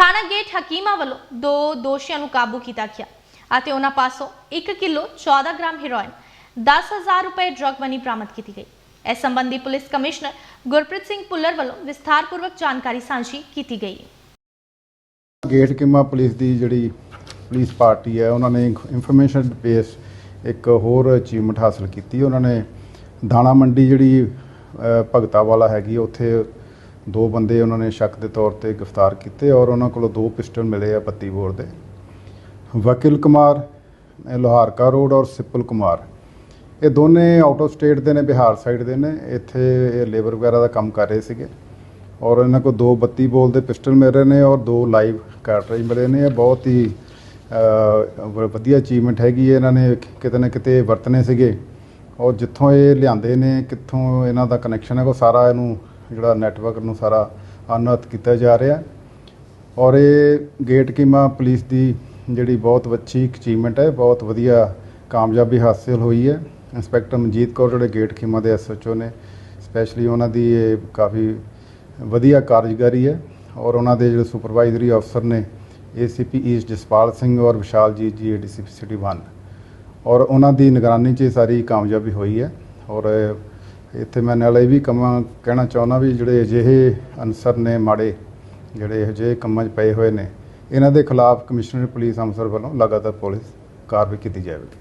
ਥਾਣਾ ਗੇਟ ਹਕੀਮਾ ਵੱਲੋਂ ਦੋ ਦੋਸ਼ੀਆਂ ਨੂੰ ਕਾਬੂ ਕੀਤਾ ਗਿਆ ਅਤੇ ਉਹਨਾਂ ਪਾਸੋਂ 1 ਕਿਲੋ 14 ਗ੍ਰਾਮ ਹੈਰੋਇਨ 10000 ਰੁਪਏ ਡਰਗ ਮਨੀ ਬਰਾਮਦ ਕੀਤੀ ਗਈ। ਇਸ ਸੰਬੰਧੀ ਪੁਲਿਸ ਕਮਿਸ਼ਨਰ ਗੁਰਪ੍ਰੀਤ ਸਿੰਘ ਪੁੱਲਰ ਵੱਲੋਂ ਵਿਸਥਾਰਪੂਰਵਕ ਜਾਣਕਾਰੀ ਸਾਂਝੀ ਕੀਤੀ ਗਈ ਗੇਟ ਕਿਮਾ ਪੁਲਿਸ ਦੀ ਜਿਹੜੀ ਪੁਲਿਸ ਪਾਰਟੀ ਹੈ, ਉਹਨਾਂ ਨੇ ਇਨਫੋਰਮੇਸ਼ਨ ਬੇਸ ਇੱਕ ਹੋਰ ਅਚੀਵਮੈਂਟ ਹਾਸਲ ਕੀਤੀ। ਉਹਨਾਂ ਨੇ ਦਾਣਾ ਮੰਡੀ ਜਿਹੜੀ ਭਗਤਾ ਵਾਲਾ ਹੈਗੀ, ਉੱਥੇ ਦੋ ਬੰਦੇ ਉਹਨਾਂ ਨੇ ਸ਼ੱਕ ਦੇ ਤੌਰ ਤੇ ਗ੍ਰਿਫਤਾਰ ਕੀਤੇ ਔਰ ਉਹਨਾਂ ਕੋਲੋਂ ਦੋ ਪਿਸਟਲ ਮਿਲੇ ਆ 32 ਬੋਰ ਦੇ। ਵਕੀਲ ਕੁਮਾਰ, ਇਹ ਲੋਹਾਰਕਾ ਰੋਡ ਔਰ ਸਿੱਪਲ ਕੁਮਾਰ। ਇਹ ਦੋਨੇ ਆਊਟ ਆਫ ਸਟੇਟ ਦੇ ਨੇ, ਬਿਹਾਰ ਸਾਈਡ ਦੇ ਨੇ। ਇੱਥੇ ਇਹ ਲੇਬਰ ਵਗੈਰਾ ਦਾ ਕੰਮ ਕਰ ਰਹੇ ਸੀਗੇ ਔਰ ਇਹਨਾਂ ਕੋਲ ਦੋ 32 ਬੋਲ ਦੇ ਪਿਸਟਲ ਮਿਲ ਰਹੇ ਨੇ ਔਰ ਦੋ ਲਾਈਵ ਕਾਰਟ੍ਰਿਜ ਮਿਲੇ ਨੇ। ਇਹ ਬਹੁਤ ਹੀ ਵਧੀਆ ਅਚੀਵਮੈਂਟ ਹੈਗੀ ਹੈ। ਇਹਨਾਂ ਨੇ ਕਿਤੇ ਨਾ ਕਿਤੇ ਵਰਤਨੇ ਸੀਗੇ ਔਰ ਜਿੱਥੋਂ ਇਹ ਲਿਆਂਦੇ ਨੇ, ਕਿੱਥੋਂ ਇਹਨਾਂ ਦਾ ਕਨੈਕਸ਼ਨ ਹੈ, ਉਹ ਸਾਰਾ ਇਹਨੂੰ ਜਿਹੜਾ ਨੈਟਵਰਕ ਨੂੰ ਸਾਰਾ ਅਨੁਅਤ ਕੀਤਾ ਜਾ ਰਿਹਾ ਔਰ ਇਹ ਗੇਟ ਕੀਮਾ ਪੁਲਿਸ ਦੀ ਜਿਹੜੀ ਬਹੁਤ ਅੱਛੀ ਅਚੀਵਮੈਂਟ ਹੈ, ਬਹੁਤ ਵਧੀਆ ਕਾਮਯਾਬੀ ਹਾਸਲ ਹੋਈ ਹੈ। ਇੰਸਪੈਕਟਰ ਮਨਜੀਤ ਕੌਰ ਜਿਹੜੇ ਗੇਟ ਖੀਮਾ ਦੇ ਐਸਐਚਓ ਨੇ ਸਪੈਸ਼ਲੀ ਉਹਨਾਂ ਦੀ ਇਹ ਕਾਫੀ ਵਧੀਆ ਕਾਰਜਕਾਰੀ ਹੈ। ਔਰ ਉਹਨਾਂ ਦੇ ਜਿਹੜੇ ਸੁਪਰਵਾਈਜ਼ਰੀ ਅਫਸਰ ਨੇ ਏਸੀਪੀ ਈਸਟ ਜਸਪਾਲ ਸਿੰਘ ਔਰ ਵਿਸ਼ਾਲਜੀਤ ਜੀ ਏਡੀਸੀਪੀ ਸਿਟੀ 1 ਔਰ ਉਹਨਾਂ ਦੀ ਨਿਗਰਾਨੀ 'ਚ ਇਹ ਸਾਰੀ ਕਾਮਯਾਬੀ ਹੋਈ ਹੈ। ਔਰ ਇੱਥੇ ਮੈਂ ਨਾਲ ਇਹ ਵੀ ਕਮਾਂ ਕਹਿਣਾ ਚਾਹੁੰਦਾ ਵੀ ਜਿਹੜੇ ਅਜਿਹੇ ਅਨਸਰ ਨੇ ਮਾੜੇ, ਜਿਹੜੇ ਅਜਿਹੇ ਕੰਮਾਂ 'ਚ ਪਏ ਹੋਏ ਨੇ, ਇਹਨਾਂ ਦੇ ਖਿਲਾਫ ਕਮਿਸ਼ਨਰ ਪੁਲਿਸ ਅੰਮ੍ਰਿਤਸਰ ਵੱਲੋਂ ਲਗਾਤਾਰ ਪੁਲਿਸ ਕਾਰਵਾਈ ਕੀਤੀ ਜਾਵੇਗੀ।